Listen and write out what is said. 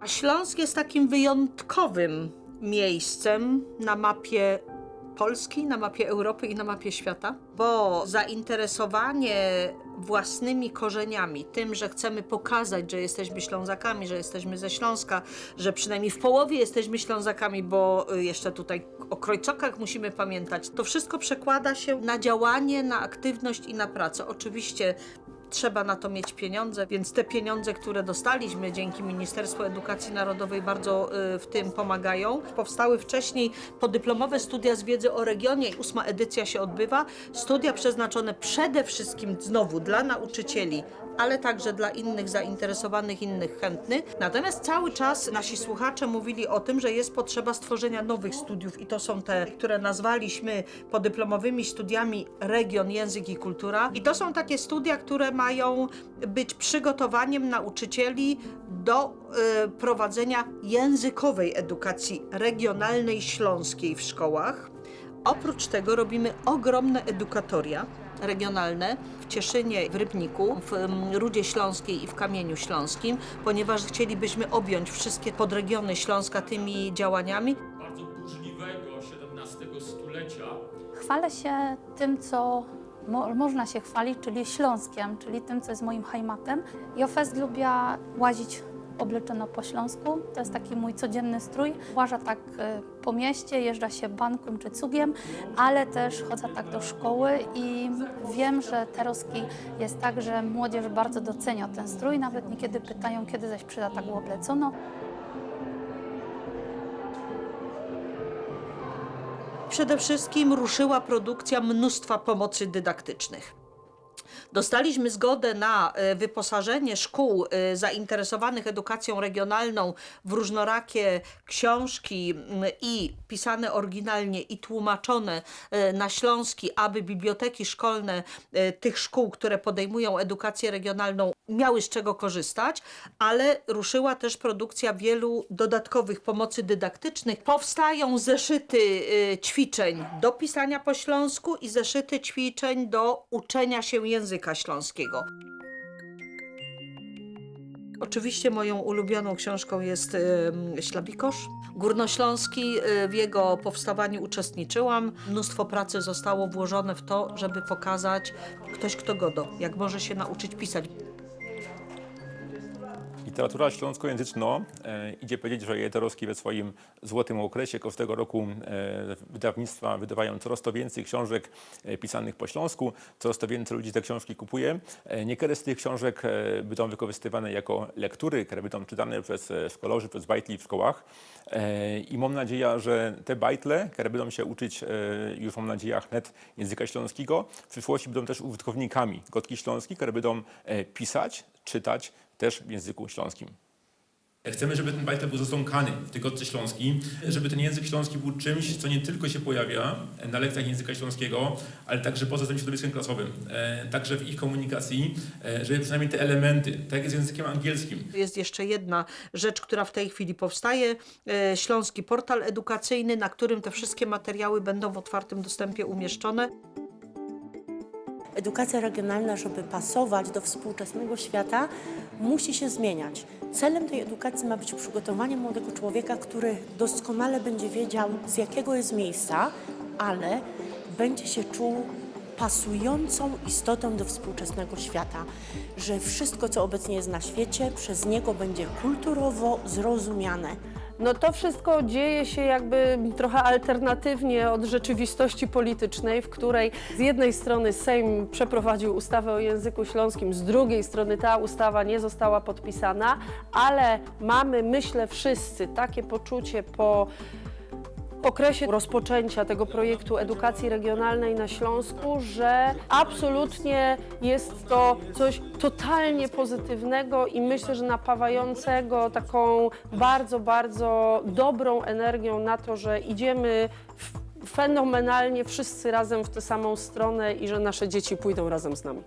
A Śląsk jest takim wyjątkowym miejscem na mapie Polski, na mapie Europy i na mapie świata, bo zainteresowanie własnymi korzeniami, tym, że chcemy pokazać, że jesteśmy Ślązakami, że jesteśmy ze Śląska, że przynajmniej w połowie jesteśmy Ślązakami, bo y, jeszcze tutaj o Krojczokach musimy pamiętać. To wszystko przekłada się na działanie, na aktywność i na pracę. Oczywiście Trzeba na to mieć pieniądze, więc te pieniądze, które dostaliśmy dzięki Ministerstwu Edukacji Narodowej bardzo y, w tym pomagają. Powstały wcześniej podyplomowe studia z wiedzy o regionie ósma edycja się odbywa. Studia przeznaczone przede wszystkim znowu dla nauczycieli, ale także dla innych zainteresowanych, innych chętnych. Natomiast cały czas nasi słuchacze mówili o tym, że jest potrzeba stworzenia nowych studiów i to są te, które nazwaliśmy podyplomowymi studiami Region, Język i Kultura. I to są takie studia, które mają być przygotowaniem nauczycieli do y, prowadzenia językowej edukacji regionalnej śląskiej w szkołach. Oprócz tego robimy ogromne edukatoria regionalne w Cieszynie, w Rybniku, w mm, Rudzie Śląskiej i w Kamieniu Śląskim, ponieważ chcielibyśmy objąć wszystkie podregiony Śląska tymi działaniami. bardzo burzliwego XVII stulecia. Chwalę się tym, co mo można się chwalić, czyli Śląskiem, czyli tym, co jest moim heimatem. Ja fest lubię łazić obleczona po śląsku. To jest taki mój codzienny strój. Łażę tak e, po mieście, jeżdżę się banką czy cugiem, ale też chodzę tak do szkoły i wiem, że Teroski jest tak, że młodzież bardzo docenia ten strój. Nawet niekiedy pytają, kiedy zaś przyda tak oblecono. Przede wszystkim ruszyła produkcja mnóstwa pomocy dydaktycznych. Dostaliśmy zgodę na e, wyposażenie szkół e, zainteresowanych edukacją regionalną w różnorakie książki m, i pisane oryginalnie i tłumaczone e, na śląski, aby biblioteki szkolne tych szkół, które podejmują edukację regionalną, miały z czego korzystać, ale ruszyła też produkcja wielu dodatkowych pomocy dydaktycznych. Powstają zeszyty y, ćwiczeń do pisania po śląsku i zeszyty ćwiczeń do uczenia się języka śląskiego. Oczywiście moją ulubioną książką jest y, Ślabikosz. Górnośląski, y, w jego powstawaniu uczestniczyłam. Mnóstwo pracy zostało włożone w to, żeby pokazać ktoś, kto godo, jak może się nauczyć pisać. Literatura śląskojęzyczna e, idzie powiedzieć, że Jeterowski we swoim złotym okresie każdego roku e, wydawnictwa wydawają coraz to więcej książek e, pisanych po śląsku, coraz to więcej ludzi te książki kupuje. E, niektóre z tych książek e, będą wykorzystywane jako lektury, które będą czytane przez e, przez bajtli w szkołach. E, I mam nadzieję, że te bajtle, które będą się uczyć e, już mam nadzieję net języka śląskiego, w przyszłości będą też użytkownikami gotki śląskiej, które będą e, pisać, czytać też w języku śląskim. Chcemy, żeby ten bajtel był zastąkany w tygodce śląski, żeby ten język śląski był czymś, co nie tylko się pojawia na lekcjach języka śląskiego, ale także poza tym środowiskiem klasowym, e, także w ich komunikacji, e, żeby przynajmniej te elementy, tak jak jest z językiem angielskim, Jest jeszcze jedna rzecz, która w tej chwili powstaje. e, Śląski portal edukacyjny, na którym te wszystkie materiały będą w otwartym dostępie umieszczone. Edukacja regionalna, żeby pasować do współczesnego świata, musi się zmieniać. Celem tej edukacji ma być przygotowanie młodego człowieka, który doskonale będzie wiedział, z jakiego jest miejsca, ale będzie się czuł pasującą istotą do współczesnego świata, że wszystko, co obecnie jest na świecie, przez niego będzie kulturowo zrozumiane. No to wszystko dzieje się jakby trochę alternatywnie od rzeczywistości politycznej, w której z jednej strony Sejm przeprowadził ustawę o języku śląskim, z drugiej strony ta ustawa nie została podpisana, ale mamy, myślę, wszyscy takie poczucie po okresie rozpoczęcia tego projektu edukacji regionalnej na Śląsku, że absolutnie jest to coś totalnie pozytywnego i myślę, że napawającego taką bardzo, bardzo dobrą energią na to, że idziemy fenomenalnie wszyscy razem w tę samą stronę i że nasze dzieci pójdą razem z nami.